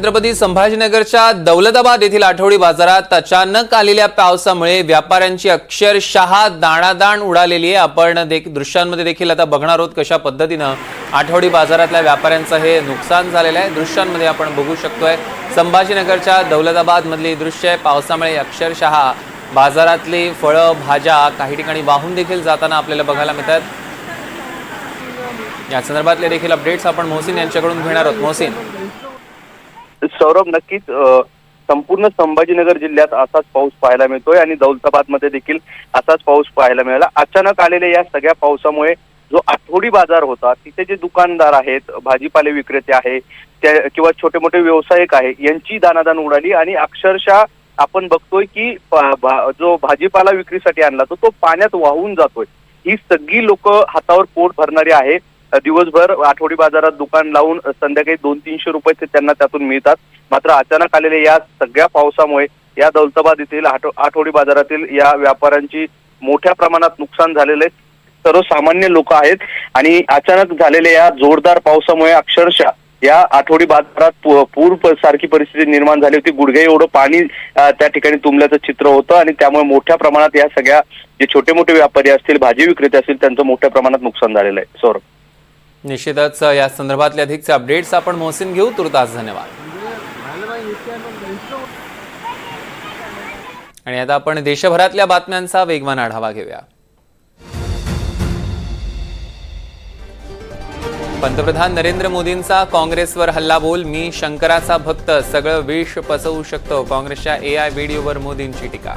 छत्रपती संभाजीनगरच्या दौलताबाद येथील आठवडी बाजारात अचानक आलेल्या पावसामुळे व्यापाऱ्यांची अक्षरशः दाणादाण उडालेली आहे. आपण देख दृश्यांमध्ये देखील आता बघणार आहोत कशा पद्धतीनं आठवडी बाजारातल्या व्यापाऱ्यांचं हे नुकसान झालेलं आहे. दृश्यांमध्ये आपण बघू शकतोय संभाजीनगरच्या दौलताबादमधली दृश्य आहे. पावसामुळे अक्षरशः बाजारातली फळं भाज्या काही ठिकाणी वाहून देखील जाताना आपल्याला बघायला मिळतात. या संदर्भातले देखील अपडेट्स आपण मोहसिन यांच्याकडून घेणार आहोत. मोहसिन. सौरभ नक्कीच संपूर्ण संभाजीनगर जिल्ह्यात असाच पाऊस पाहायला मिळतोय आणि दौलताबादमध्ये देखील असाच पाऊस पाहायला मिळाला. अचानक आलेल्या या सगळ्या पावसामुळे जो आठवडी बाजार होता तिथे जे दुकानदार आहेत भाजीपाले विक्रेते आहे त्या किंवा छोटे मोठे व्यावसायिक आहे यांची दानादान उडाली आणि अक्षरशः आपण बघतोय की पा- भा- जो भाजीपाला विक्रीसाठी आणला तो तो पाण्यात वाहून जातोय. ही सगळी लोक हातावर पोट भरणारी आहे. दिवसभर आठवडी बाजारात दुकान लावून संध्याकाळी दोन तीनशे रुपये ते त्यांना त्यातून मिळतात. मात्र अचानक आलेल्या या सगळ्या पावसामुळे या दौलताबाद येथील आठवडी बाजारातील या व्यापाऱ्यांची मोठ्या प्रमाणात नुकसान झालेलं आहे. सर्वसामान्य लोक आहेत आणि अचानक झालेल्या या जोरदार पावसामुळे अक्षरशः या आठवडी बाजारात पूर सारखी परिस्थिती निर्माण झाली होती. गुडघे एवढं पाणी त्या ठिकाणी तुंबल्याचं चित्र होतं आणि त्यामुळे मोठ्या प्रमाणात या सगळ्या जे छोटे मोठे व्यापारी असतील भाजी विक्रेते असतील त्यांचं मोठ्या प्रमाणात नुकसान झालेलं आहे. सौरभ. निश्चितच या संदर्भातले अधिकचे अपडेट्स आपण मोहसिन घेऊ. तुर्तास धन्यवाद. आणि आता आपण देशभरातल्या बातम्यांचा वेगवान आढावा घेऊया. पंतप्रधान नरेंद्र मोदींचा काँग्रेसवर हल्लाबोल मी शंकराचा भक्त सगळं विष पचवू शकतो. काँग्रेसच्या ए आय व्हिडिओवर मोदींची टीका.